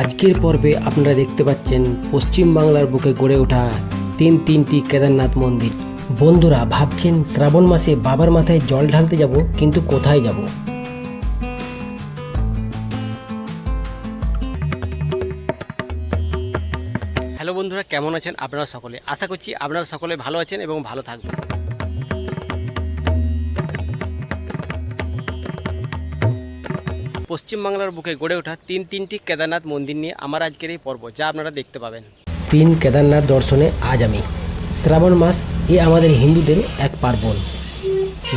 আজকের পর্বে আপনারা দেখতে পাচ্ছেন পশ্চিম বাংলার বুকে গড়ে ওঠা তিন তিনটি কেদারনাথ মন্দির। বন্ধুরা, ভাবছেন শ্রাবণ মাসে বাবার মাথায় জল ঢালতে যাব, কিন্তু কোথায় যাব? হ্যালো বন্ধুরা, কেমন আছেন আপনারা সকলে? আশা করছি আপনারা সকলে ভালো আছেন এবং ভালো থাকবেন। পশ্চিমবাংলার বুকে গড়ে ওঠা তিন তিনটি কেদারনাথ মন্দির নিয়ে আমার আজকের এই পর্ব যা আপনারা দেখতে পাবেন। তিন কেদারনাথ দর্শনে আজ আমি। শ্রাবণ মাস এ আমাদের হিন্দুদের এক পার্বণ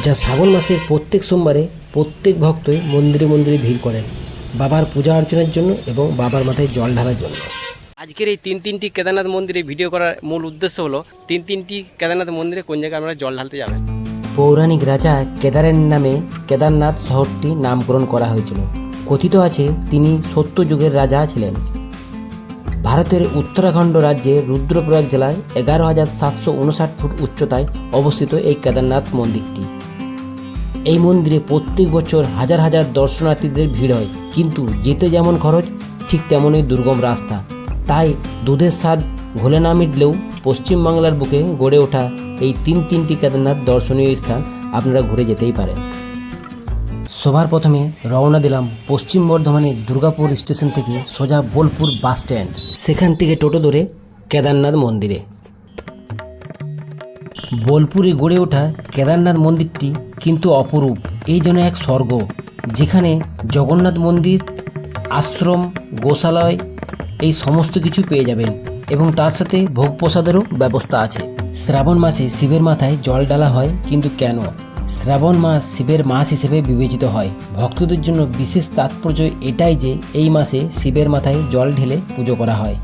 যা শ্রাবণ মাসের প্রত্যেক সোমবারে প্রত্যেক ভক্তই মন্দিরে মন্দিরে ভিড় করেন বাবার পূজা অর্চনার জন্য এবং বাবার মাথায় জল ঢালার জন্য। আজকের এই তিন তিনটি কেদারনাথ মন্দিরে ভিডিও করার মূল উদ্দেশ্য হলো তিন তিনটি কেদারনাথ মন্দিরে কোন জায়গায় আপনারা জল ঢালতে যাবেন? পৌরাণিক রাজা কেদারের নামে কেদারনাথ শহরটি নামকরণ করা হয়েছিল। কথিত আছে, তিনি সত্য যুগের রাজা ছিলেন। ভারতের উত্তরাখণ্ড রাজ্যে রুদ্রপ্রয়াগ জেলায় এগারো হাজার সাতশো উনষাট ফুট উচ্চতায় অবস্থিত এই কেদারনাথ মন্দিরটি। এই মন্দিরে প্রত্যেক বছর হাজার হাজার দর্শনার্থীদের ভিড় হয়, কিন্তু যেতে যেমন খরচ, ঠিক তেমনই দুর্গম রাস্তা। তাই দুধের স্বাদ ঘোলে না মিটলেও পশ্চিমবাংলার বুকে গড়ে ওঠা এই তিন তিনটি কেদারনাথ দর্শনীয় স্থান আপনারা ঘুরে যেতেই পারেন। সবার প্রথমে রওনা দিলাম পশ্চিম বর্ধমানের দুর্গাপুর স্টেশন থেকে সোজা বোলপুর বাস স্ট্যান্ড। সেখান থেকে টোটো ধরে কেদারনাথ মন্দিরে। বোলপুরে গড়ে ওঠা কেদারনাথ মন্দিরটি কিন্তু অপরূপ, এই জন্য এক স্বর্গ, যেখানে জগন্নাথ মন্দির, আশ্রম, গোশালয় এই সমস্ত কিছু পেয়ে যাবেন এবং তার সাথে ভোগ প্রসাদেরও ব্যবস্থা আছে। শ্রাবণ মাসে শিবের মাথায় জল ডালা হয়, কিন্তু কেন? শ্রাবণ মাস শিবের মাস হিসেবে বিবেচিত হয়। ভক্তদের জন্য বিশেষ তাৎপর্য এটাই যে, এই মাসে শিবের মাথায় জল ঢেলে পুজো করা হয়।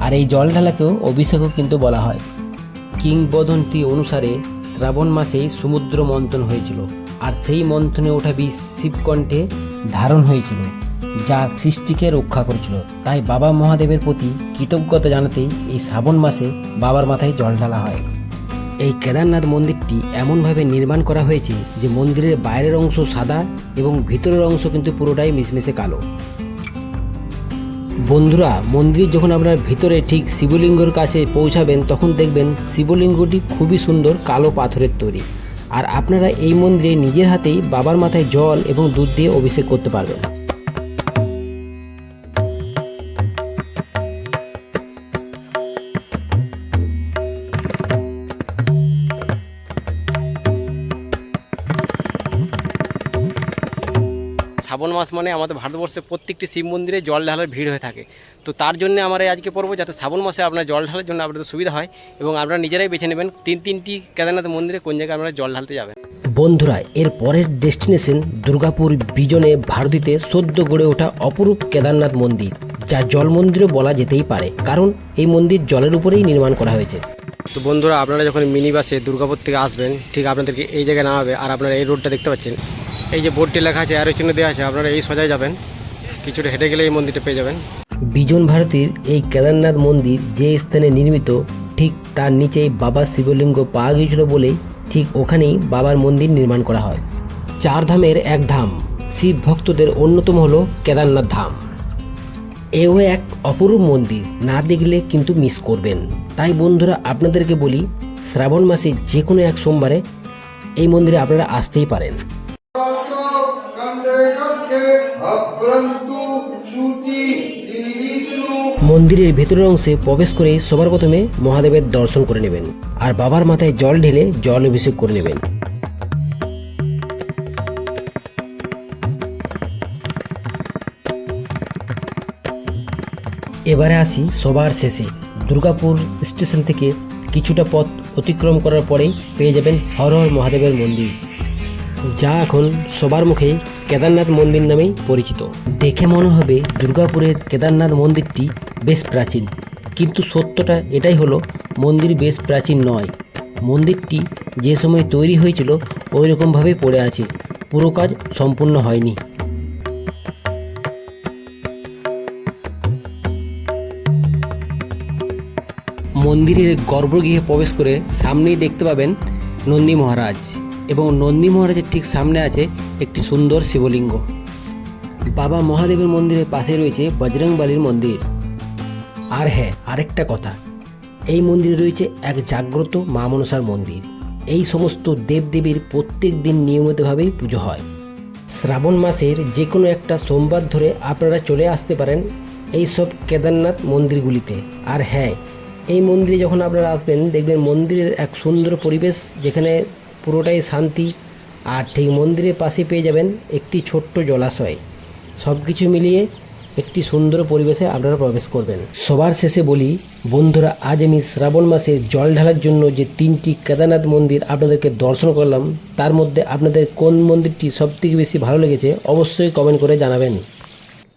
আর এই জল ঢালাকেও অভিষেকও কিন্তু বলা হয়। কিংবদন্তি অনুসারে শ্রাবণ মাসেই সমুদ্র মন্থন হয়েছিল, আর সেই মন্থনে ওঠা বিষ শিবকণ্ঠে ধারণ হয়েছিল। যা সৃষ্টিকে রক্ষা করেছিল। তাই বাবা মহাদেবের প্রতি কৃতজ্ঞতা জানাতেই এই শ্রাবণ মাসে বাবার মাথায় জল ঢালা হয়। এই কেদারনাথ মন্দিরটি এমনভাবে নির্মাণ করা হয়েছে যে মন্দিরের বাইরের অংশ সাদা এবং ভিতরের অংশ কিন্তু পুরোটাই মিশমিশে কালো। বন্ধুরা, মন্দির যখন আপনার ভিতরে ঠিক শিবলিঙ্গর কাছে পৌঁছাবেন, তখন দেখবেন শিবলিঙ্গটি খুবই সুন্দর কালো পাথরের তৈরি। আর আপনারা এই মন্দিরে নিজের হাতেই বাবার মাথায় জল এবং দুধ দিয়ে অভিষেক করতে পারবেন। শ্রাবণ মাস মানে আমাদের ভারতবর্ষে প্রত্যেকটি শিব মন্দিরে জল ঢালার ভিড় হয়ে থাকে। তো তার জন্য আমরা আজকে পড়ব যাতে শ্রাবণ মাসে আপনার জল ঢালার জন্য আপনাদের সুবিধা হয় এবং আপনারা নিজেরাই বেছে নেবেন তিন তিনটি কেদারনাথ মন্দিরে কোন জায়গায় আপনারা জল ঢালতে যাবেন। বন্ধুরা এর পরের ডেস্টিনেশন দুর্গাপুর বিজনে ভারতীতে সদ্য গড়ে ওঠা অপরূপ কেদারনাথ মন্দির যা জল মন্দিরও বলা যেতেই পারে কারণ এই মন্দির জলের উপরেই নির্মাণ করা হয়েছে। তো বন্ধুরা আপনারা যখন মিনি বাসে দুর্গাপুর থেকে আসবেন ঠিক আপনাদেরকে এই জায়গায় নামাবে আর আপনারা এই রোডটা দেখতে পাচ্ছেন। এই যে বোর্ডটি লেখা আছে আরও চিহ্ন দেওয়া আছে, আপনারা এই সোজায় যাবেন। কিছুটা হেঁটে গেলে এই মন্দিরটা পেয়ে যাবেন। বিজন ভারতীর এই কেদারনাথ মন্দির যে স্থানে নির্মিত, ঠিক তার নিচেই বাবার শিবলিঙ্গ পাওয়া গিয়েছিল বলেই ঠিক ওখানেই বাবার মন্দির নির্মাণ করা হয়। চার ধামের এক ধাম, শিব ভক্তদের অন্যতম হলো কেদারনাথ ধাম। এও এক অপরূপ মন্দির, না দেখলে কিন্তু মিস করবেন। তাই বন্ধুরা, আপনাদেরকে বলি, শ্রাবণ মাসে যে কোনো এক সোমবারে এই মন্দিরে আপনারা আসতেই পারেন। মন্দিরের ভেতরের অংশে প্রবেশ করে সবার প্রথমে মহাদেবের দর্শন করে নেবেন আর বাবার মাথায় জল ঢেলে জল অভিষেক করে নেবেন। এবারে আসি সবার শেষে। দুর্গাপুর স্টেশন থেকে কিছুটা পথ অতিক্রম করার পরেই পেয়ে যাবেন হর হর মহাদেবের মন্দির। যা এখন সবার মুখে কেদারনাথ মন্দির নামেই পরিচিত। দেখে মনে হবে দুর্গাপুরের কেদারনাথ মন্দিরটি বেশ প্রাচীন। কিন্তু সত্যটা এটাই হলো, মন্দির বেশ প্রাচীন নয়। মন্দিরটি যে সময় তৈরি হয়েছিল ওই রকমভাবে পড়ে আছে। পুরো কাজ সম্পূর্ণ হয়নি। মন্দিরের গর্ভগৃহে প্রবেশ করে সামনেই দেখতে পাবেন নন্দী মহারাজ। এবং নন্দী মহারাজের ঠিক সামনে আছে একটি সুন্দর শিবলিঙ্গ। বাবা মহাদেবের মন্দিরের পাশে রয়েছে বজরংবালির মন্দির। আর হ্যাঁ আরেকটা কথা, এই মন্দিরে রয়েছে এক জাগ্রত মা মনসার মন্দির। এই সমস্ত দেবদেবীর প্রত্যেক দিন নিয়মিতভাবেই পুজো হয়। শ্রাবণ মাসের যে কোনো একটা সোমবার ধরে আপনারা চলে আসতে পারেন এই সব কেদারনাথ মন্দিরগুলিতে। আর হ্যাঁ এই মন্দিরে যখন আপনারা আসবেন, দেখবেন মন্দিরের এক সুন্দর পরিবেশ যেখানে পুরোটাই শান্তি, আর ঠিক মন্দিরের পাশে পেয়ে যাবেন একটি ছোট্ট জলাশয়। সব কিছু মিলিয়ে একটি সুন্দর পরিবেশে আপনারা প্রবেশ করবেন। সবার শেষে বলি, বন্ধুরা, আজ আমি শ্রাবণ মাসে জল ঢালার জন্য যে তিনটি কেদারনাথ মন্দির আপনাদেরকে দর্শন করলাম, তার মধ্যে আপনাদের কোন মন্দিরটি সবথেকে বেশি ভালো লেগেছে অবশ্যই কমেন্ট করে জানাবেন।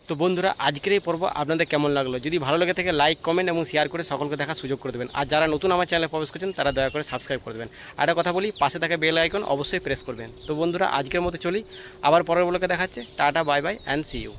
তো বন্ধুরা, আজকের এই পর্ব আপনাদের কেমন লাগল? যদি ভালো লেগে থাকে লাইক কমেন্ট এবং শেয়ার করে সকলকে দেখার সুযোগ করে দেবেন। আর যারা নতুন আমার চ্যানেলে প্রবেশ করছেন, তারা দয়া করে সাবস্ক্রাইব করে দেবেন। আর কথা বলি, পাশে থাকা বেল আইকন অবশ্যই প্রেস করবেন। তো বন্ধুরা, আজকের মতো চলি। আবার পরের ব্লকে দেখাচ্ছে। Tata bye bye and see you